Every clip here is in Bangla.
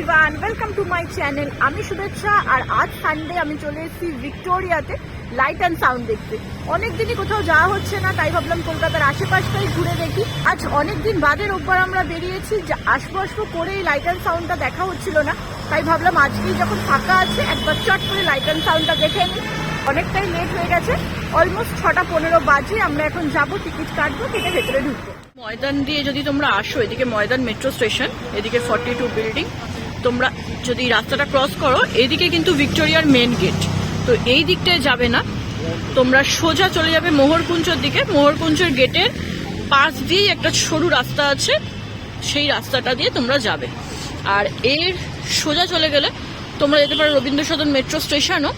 Everyone welcome to my channel আমি শুভেচ্ছা, আর আজ সানডে আমি চলে এসেছি ভিক্টোরিয়াতে লাইট অ্যান্ড সাউন্ড দেখতে। অনেক দিনই কোথাও যাওয়া হচ্ছে না, তাই ভাবলাম কলকাতার আশেপাশটাই ঘুরে দেখি। আজ অনেক দিন বাদে রোববার আমরা বেরিয়েছি, যা আসব আসব করে এই লাইট অ্যান্ড সাউন্ডটা দেখা হচ্ছিল না। তাই ভাবলাম আজকেই যখন ফাঁকা আছে, একবার চট করে লাইট অ্যান্ড সাউন্ডটা দেখে নিই। অনেকটাই লেট হয়ে গেছে অলমোস্ট ছটা পনেরো বাজে, আমরা এখন যাব টিকিট কাটবো কেটে ভেতরে ঢুকবো। ময়দান দিয়ে যদি তোমরা আসো, এদিকে ময়দান মেট্রো স্টেশন এদিকে ফর্টি টু বিল্ডিং তোমরা যদি রাস্তাটা ক্রস করো, এদিকে কিন্তু ভিক্টোরিয়ার মেন গেট তো এই দিকটায় যাবে না। তোমরা সোজা চলে যাবে মোহরকুঞ্জর দিকে। মোহরকুঞ্জের গেটের পাশ দিয়েই একটা সরু রাস্তা আছে। সেই রাস্তাটা দিয়ে তোমরা যাবে। আর এর সোজা চলে গেলে তোমরা যেতে পারো রবীন্দ্র সদন মেট্রো স্টেশনও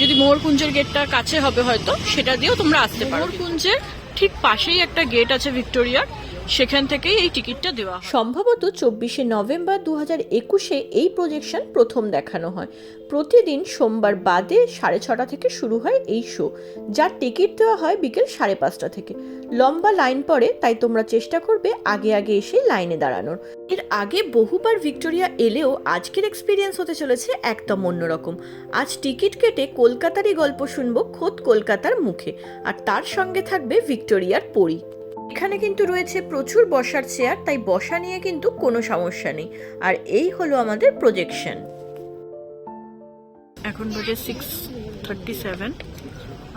যদি মোহরকুঞ্জের গেটটা কাছে হবে হয়তো, সেটা দিয়েও তোমরা আসতে পারো। মোহরকুঞ্জের ঠিক পাশেই একটা গেট আছে ভিক্টোরিয়ার। সেখান থেকেই এই টিকিটটা দেওয়া সম্ভবত চব্বিশে নভেম্বর দু হাজার একুশে এই প্রজেকশন প্রথম দেখানো হয়। প্রতিদিন সোমবার বাদে সাড়ে ছটা থেকে শুরু হয় এই শো যার টিকিট দেওয়া হয় বিকেল সাড়ে পাঁচটা থেকে। লম্বা লাইন পড়ে, তাই তোমরা চেষ্টা করবে আগে আগে এসে লাইনে দাঁড়ানোর। এর আগে বহুবার ভিক্টোরিয়া এলেও আজকের এক্সপিরিয়েন্স হতে চলেছে একদম অন্যরকম। আজ টিকিট কেটে কলকাতারই গল্প শুনব খোদ কলকাতার মুখে। আর তার সঙ্গে থাকবে ভিক্টোরিয়ার পরী। এখানে কিন্তু রয়েছে প্রচুর বসার চেয়ার তাই বসা নিয়ে কিন্তু কোনো সমস্যা নেই। আর এই হলো আমাদের প্রজেকশন এখন বাজে সিক্স থার্টি সেভেন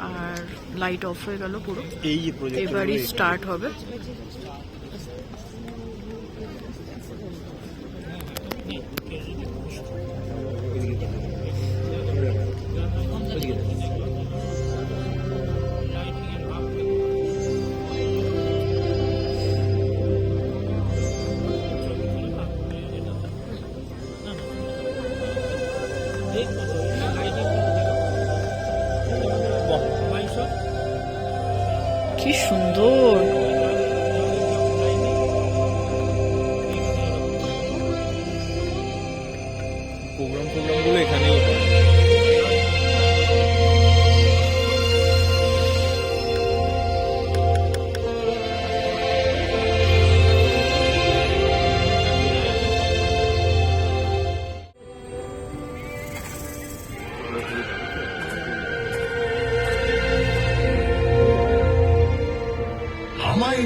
আর লাইট অফ হয়ে গেল পুরো। এই এবারই স্টার্ট হবে। প্রোগ্রাম প্রোগ্রামগুলো এখানেই হয় আমায়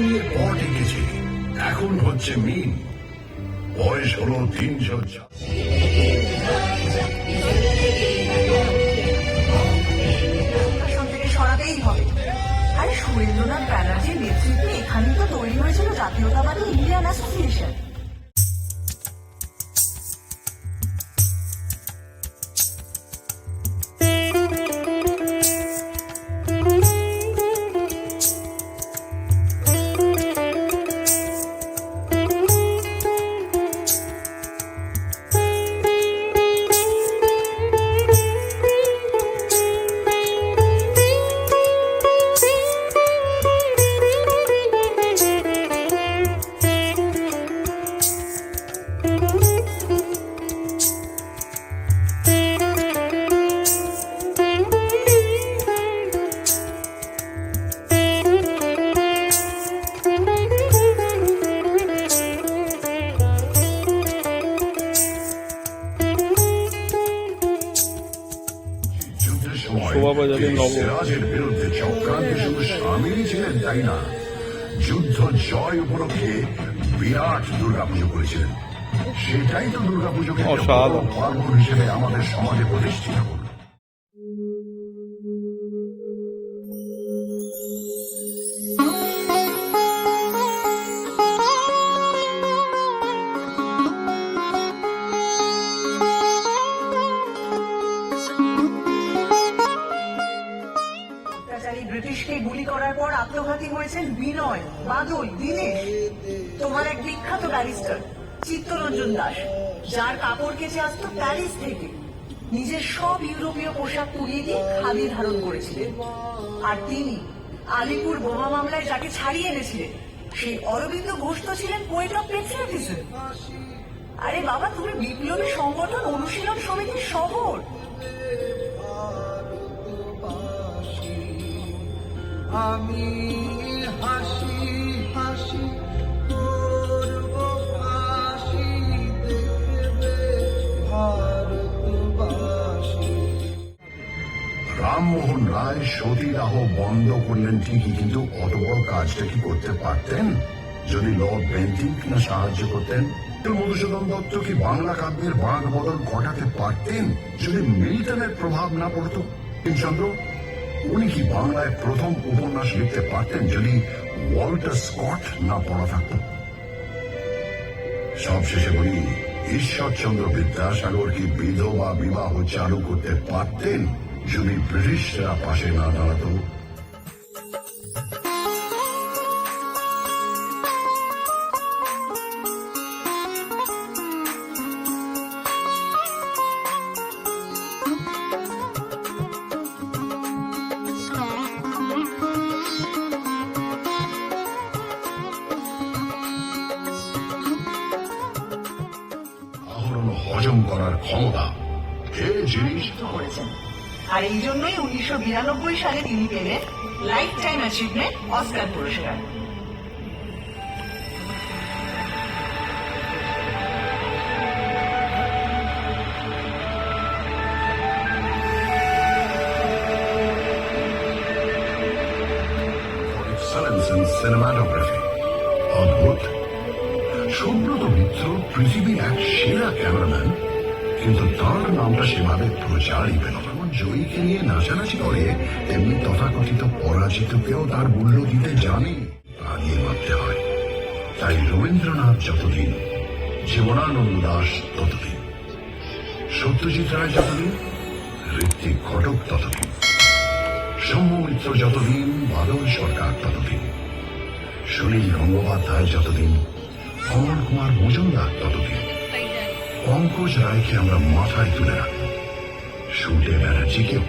এখন হচ্ছে মিন। বয়স হলো তিনশো সময় শোভাবাজারের নব- বিরুদ্ধে চক্রান্তে শুধু ছিলেন তাই না যুদ্ধ জয় উপলক্ষে বিরাট দুর্গাপুজো করেছিলেন। সেটাই তো দুর্গাপুজোকে। পার্বণ হিসেবে আমাদের সমাজে প্রতিষ্ঠিত করল। আত্মঘাতী হয়েছেন বিনয়, বাদল, দীনেশ। তোমার এক বিখ্যাত ব্যারিস্টার, চিত্তরঞ্জন দাস, যার কাপড় কেচে আসতো প্যারিস থেকে। নিজের সব ইউরোপীয় পোশাক পুড়িয়ে দিয়ে খাদি ধারণ করেছিলেন। আর তিনি আলিপুর বোমা মামলায় যাকে ছাড়িয়ে এনেছিলেন, সেই অরবিন্দ ঘোষ তো ছিলেন পোয়েট অফ পেট্রিয়টিজম আরে বাবা, তুমি বিপ্লবী সংগঠন অনুশীলন সমিতির শহর। রামমোহন রায় সতীদাহ বন্ধ করলেন ঠিকই, কিন্তু অত বড় কাজটা কি করতে পারতেন? যদি লর্ড বেন্টিং না সাহায্য করতেন মধুসূদন দত্ত কি বাংলা কাব্যের বাঁধ বদল ঘটাতে পারতেন? যদি মিল্টনের প্রভাব না পড়ত? হেমচন্দ্র উনি কি বাংলায় প্রথম উপন্যাস লিখতে পারতেন যদি ওয়াল্টার স্কট না পড়া থাকতো? সবশেষে বলি, ঈশ্বরচন্দ্র বিদ্যাসাগর কি বিধবা বিবাহ চালু করতে পারতেন যদি ব্রিটিশরা পাশে না দাঁড়াতো? আহরণ করার ক্ষমতা। এ জিনিস করেছেন। আর এই জন্যই উনিশশো বিরানব্বই সালে তিনি পেলেন লাইফ টাইম অ্যাচিভমেন্ট অস্কার পুরস্কার। For excellence in cinematography. অদ্ভুত। সুব্রত মিত্র পৃথিবীর এক সেরা ক্যামেরাম্যান, কিন্তু তার নামটা সেভাবে প্রচারই পেল না। জয়ীকে নিয়ে নাচানাচি করে, তেমনি তথাকথিত পরাজিতকেও তার মূল্য দিতে জানে, তা নিয়ে ভাবতে হয়। তাই রবীন্দ্রনাথ যতদিন, জীবনানন্দ দাস ততদিন, সত্যজিৎ রায় যতদিন ঋত্বিক ঘটক ততদিন সৌম্য মিত্র যতদিন, বাদল সরকার ততদিন, সুনীল গঙ্গোপাধ্যায় যতদিন কমল কুমার মজুমদার ততদিন পঙ্কজ রায়কে আমরা মাথায় তুলে রাখব সুটে ব্যানার্জিকেও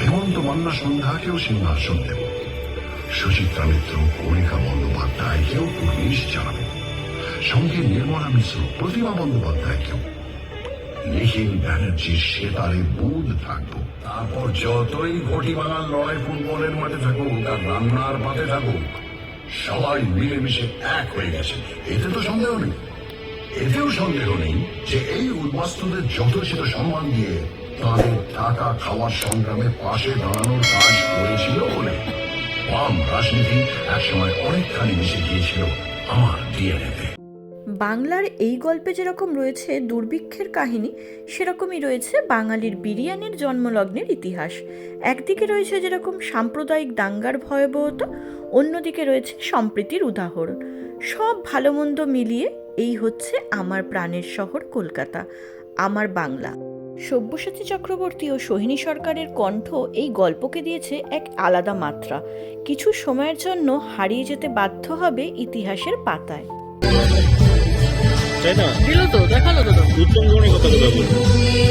হেমন্ত মান্না সন্ধ্যাকেও সিংহাসন দেব। সুচিত্রা মিত্র, কণিকা বন্দ্যোপাধ্যায়কেও পুলিশ জানাব সঙ্গে নির্মলা মিশ্র, প্রতিমা বন্দ্যোপাধ্যায়কেও নিখিল ব্যানার্জির সেতারে বুধ থাকব। তারপর যতই ঘটি বাঙাল লড়াই ফুটবলের মাঠে থাকুক আর রান্নার পাতে থাকুক। সবাই মিলেমিশে এক হয়ে গেছে। এতে তো সন্দেহ নেই। এতেও সন্দেহ নেই যে এই উদ্বাস্তুদের যথোচিত সম্মান দিয়ে তাদের টাকা খাওয়ার সংগ্রামে পাশে দাঁড়ানোর কাজ করেছিল বলে বাম রাজনীতি একসময় অনেকখানি মিশে গিয়েছিল আমার ডিএনএতে। বাংলার এই গল্পে যেরকম রয়েছে দুর্ভিক্ষের কাহিনী, সেরকমই রয়েছে বাঙালির বিরিয়ানির জন্মলগ্নের ইতিহাস। একদিকে রয়েছে যেরকম সাম্প্রদায়িক দাঙ্গার ভয়াবহতা, অন্যদিকে রয়েছে সম্প্রীতির উদাহরণ। সব ভালো মন্দ মিলিয়ে এই হচ্ছে আমার প্রাণের শহর কলকাতা, আমার বাংলা। সব্যসাচী চক্রবর্তী ও সোহিনী সরকারের কণ্ঠ এই গল্পকে দিয়েছে এক আলাদা মাত্রা। কিছু সময়ের জন্য হারিয়ে যেতে বাধ্য হবে ইতিহাসের পাতায়। তাই না দিল তো দেখাল তো উত্তম গণের কথা কথা বলব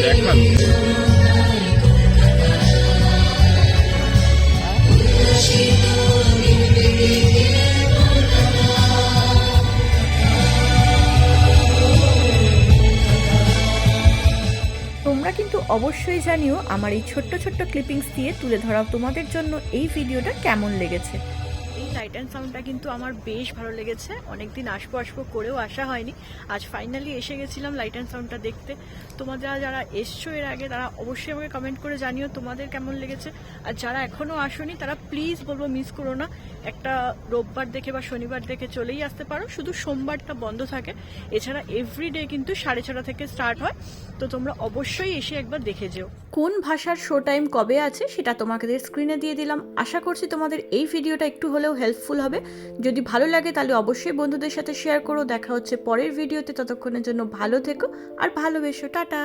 দেখাল তোমরা কিন্তু অবশ্যই জানিও আমার এই ছোট্ট ছোট্ট ক্লিপিংস দিয়ে তুলে ধরা তোমাদের জন্য এই ভিডিওটা কেমন লেগেছে। লাইট অ্যান্ড সাউন্ডটা কিন্তু আমার বেশ ভালো লেগেছে। অনেকদিন আসব আসব করেও আসা হয়নি। আজ ফাইনালি এসে গেছিলাম লাইট অ্যান্ড সাউন্ডটা দেখতে। তোমাদের যারা এসছো এর আগে, তারা অবশ্যই আমাকে কমেন্ট করে জানিও তোমাদের কেমন লেগেছে। আর যারা এখনও আসোনি, তারা প্লিজ বলব মিস করো না। একটা রোববার দেখে বা শনিবার দেখে চলেই আসতে পারো। শুধু সোমবারটা বন্ধ থাকে। এছাড়া এভরিডে কিন্তু সাড়ে ছটা থেকে স্টার্ট হয়। তো তোমরা অবশ্যই এসে একবার দেখে যেও। কোন ভাষার শো টাইম কবে আছে, সেটা তোমাদের স্ক্রিনে দিয়ে দিলাম। আশা করছি তোমাদের এই ভিডিওটা একটু হলেও হেল্পফুল হবে। যদি ভালো লাগে তাহলে অবশ্যই বন্ধুদের সাথে শেয়ার করো। দেখা হচ্ছে পরের ভিডিওতে ততক্ষণের জন্য ভালো থেকো আর ভালোবেসো। টাটা!